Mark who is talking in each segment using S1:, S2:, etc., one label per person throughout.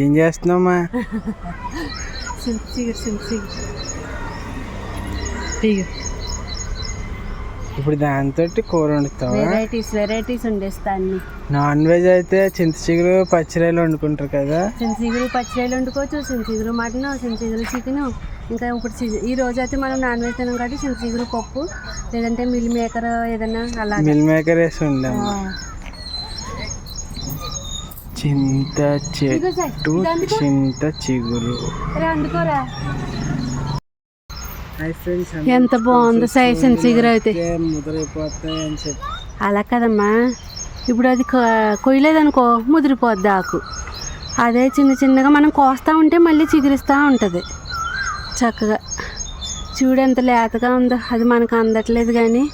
S1: ఏం చేస్తున్నావమ్మా? ఇప్పుడు దాంతో కూర వండుతావా?
S2: వెరైటీస్ వెరైటీస్ వండేస్తా అన్ని.
S1: నాన్ వెజ్ అయితే చింత చిగురు పచ్చిరాయలు వండుకుంటారు కదా?
S2: చింతచిగురు పచ్చిరాయలు వండుకోవచ్చు చింతచిగురు మటన్ చింతచిగురు చికెన్. ఇంకా ఇప్పుడు ఈ రోజు అయితే మనం నాన్ వెజ్ తినాం కాబట్టి చింతచిగురు పప్పు లేదంటే మిల్ మేకర్ ఏదైనా అలా
S1: మిల్ మేకర్ వేసి వండాము. చింత చెట్టు. చింత చిగురు.
S2: ఎంత బాగుందో సై చింతచిగురు అయితే.
S1: చెప్పి.
S2: అలా కదమ్మా. ఇప్పుడు అది కొయ్యలేదనుకో ముదిరిపోద్ది ఆకు. అదే చిన్న చిన్నగా మనం కోస్తూ ఉంటే మళ్ళీ చిగురిస్తూ ఉంటుంది. చక్కగా. చూడు ఎంత లేతగా ఉందో. అది మనకు అందట్లేదు కానీ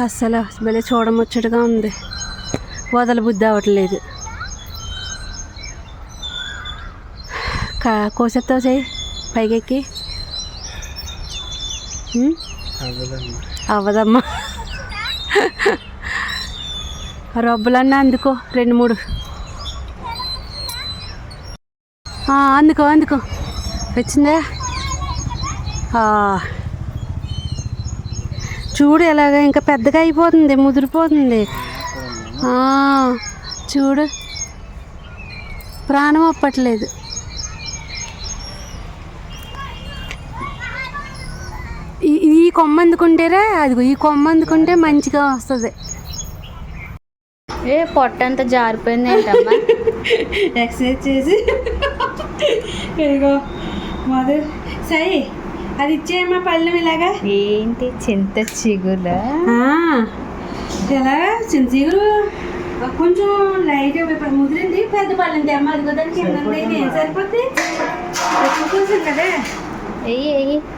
S2: అస్సలు భలే చూడముచ్చటగా ఉంది. వదల బుద్ధి అవ్వట్లేదు. కోసేస్తావు చేయి పైకెక్కి?
S1: అవ్వదమ్మా
S2: రొబ్బలన్నా అందుకో రెండు మూడు. అందుకో అందుకో. వచ్చిందా. చూడు ఎలాగ ఇంకా పెద్దగా అయిపోతుంది ముదిరిపోతుంది. చూడు. ప్రాణం అప్పట్లేదు ఈ- ఈ కొమ్మ అందుకుంటేరా అదిగో ఈ కొమ్మ అందుకుంటే మంచిగా వస్తుంది.
S3: ఏ పొట్టంతా జారిపోయింది ఏంటమ్మా?
S2: ఎక్సర్సైజ్ చేసి. ఇదిగో మధు. సై అది ఇచ్చేయమ్మా పళ్ళెం ఇలాగా.
S3: ఏంటి చింత చిగుల
S2: ఆ, ఎలా చింతీగురు కొంచెం లైట్ ముదిరింది. పెద్ద పళ్ళెం అమ్మ అది కదా కింద ఉంది. ఏం సరిపోద్ది? కదా.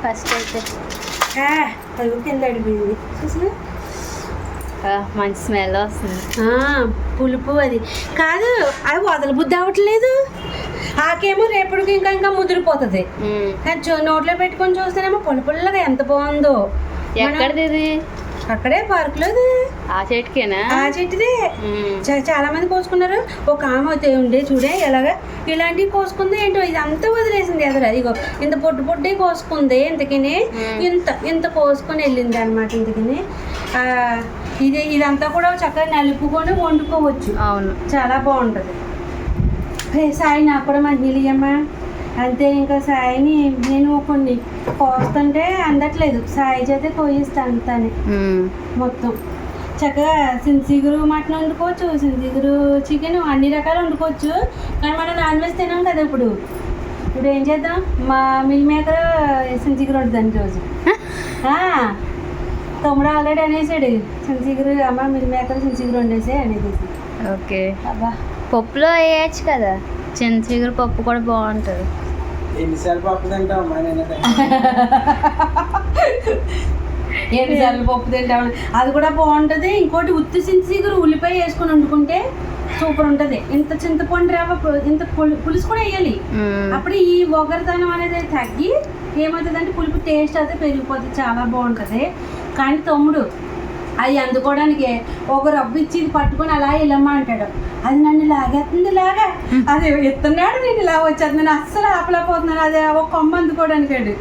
S3: ఫస్ట్ అయితే.
S2: కింద అడిపోయింది చూసినా?
S3: ఆ, మంచి స్మెల్ వస్తుంది.
S2: ఆ, పులుపు అది. కాదు అది వదల బుద్ధి అవ్వట్లేదు. ఆకేమో రేపటికి ఇంకా ఇంకా ముదిరిపోతుంది. కానీ నోట్లో పెట్టుకొని చూస్తేనేమో పుల్ల పుల్లగా ఎంత బాగుందో.
S3: ఎక్కడిది
S2: అక్కడే పార్కులోది
S3: ఆ చెట్టుకేనా?
S2: ఆ చెట్టుదే. చాలా మంది కోసుకున్నారు. ఒక ఆమె అయితే ఉండే చూడే ఎలాగా? ఇలాంటివి కోసుకుంది ఏంటో ఇది అంతా వదిలేసింది ఎదురు. ఇగో ఇంత పొట్టు పొట్టి కోసుకుంది ఇంతకిని. ఇంత ఇంత కోసుకొని వెళ్ళింది అనమాట ఇంతకిని. ఆ, ఇది ఇదంతా కూడా చక్కగా నలుపుకొని వండుకోవచ్చు.
S3: అవును.
S2: చాలా బాగుంటుంది. సాయి నాకు కూడా మంచినీళ్ళు ఇయ్యమ్మా. అంతే ఇంకా సాయిని నేను కొన్ని కోస్తుంటే అందట్లేదు. సాయి చేతే కోయిస్తా
S3: మ్మ్.
S2: మొత్తం. చక్కగా సింసిగురు మటన్ వండుకోవచ్చు సింసిగురు చికెన్ అన్ని రకాలు వండుకోవచ్చు. కానీ మనం నాన్ వెజ్ తినాం కదా ఇప్పుడు. ఇప్పుడు ఏం చేద్దాం? మా మిల్ మేకర్ సింసిగురు వండుతుంది రోజు తమ్ముడు ఆల్రెడీ అనేసాడు. సింసిగురు అమ్మ మిల్ మేకర్ సింసిగురు వండేసే అనేది
S3: ఓకే.
S2: అబ్బా.
S3: పప్పులో వేయచ్చు కదా. చింత చిగురు పప్పు కూడా బాగుంటుంది.
S1: ఎన్నిసార్లు పప్పు
S2: ఎన్నిసార్లు పప్పు తింటామని అది కూడా బాగుంటుంది. ఇంకోటి ఉత్తి చింతసీగురు ఉల్లిపాయ వేసుకొని వండుకుంటే సూపర్ ఉంటుంది. ఇంత చింతపండు రవ్వ పు- ఇంత పులి- పులుసు కూడా వేయాలి. అప్పుడు ఈ ఒగరతనం అనేది తగ్గి ఏమవుతుంది అంటే పులుపు టేస్ట్ అయితే పెరిగిపోతుంది చాలా బాగుంటుంది. కానీ తమ్ముడు అది అందుకోవడానికి. ఒక రబ్బు ఇచ్చి ఇది పట్టుకొని అలా వెళ్ళమ్మా అంటాడు. అది నన్ను లాగేస్తుంది లాగా. అది ఎత్తున్నాడు నేను ఇలా వచ్చేది నేను అస్సలు ఆపలేకపోతున్నాను. అది ఒక కొమ్మ అందుకోవడానికి వాడు.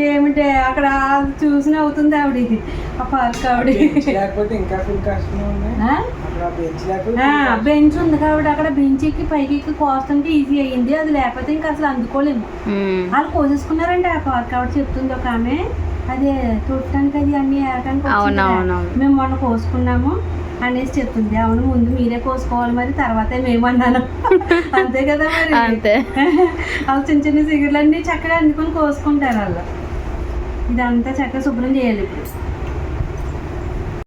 S2: ఏమిటే అక్కడ చూసిన అవుతుంది ఆవిడ ఇది ఆ పార్క్ ఆవిడ
S1: బెంచ్
S2: ఉంది. కాబట్టి అక్కడ బెంచ్ ఎక్కి పైకి ఎక్కి కోస్తుంటే ఈజీ అయ్యింది. అది లేకపోతే ఇంకా అసలు అందుకోలేము. వాళ్ళు కోసేసుకున్నారండి ఆ పార్క్. ఆవిడ చెప్తుంది ఒక ఆమె. అదే చూడటానికి అది అన్ని.
S3: అవునవునవును.
S2: మేము మొన్న కోసుకున్నాము అనేసి చెప్తుంది. అవును ముందు మీరే కోసుకోవాలి మరి తర్వాతే మేమన్నాను. అంతే కదా మరి.
S3: అంతే.
S2: వాళ్ళు చిన్న చిన్న సిగురులన్నీ చక్కగా అందుకొని కోసుకుంటారు వాళ్ళు. ఇదంతా చక్కగా శుభ్రం చేయాలి ఇప్పుడు.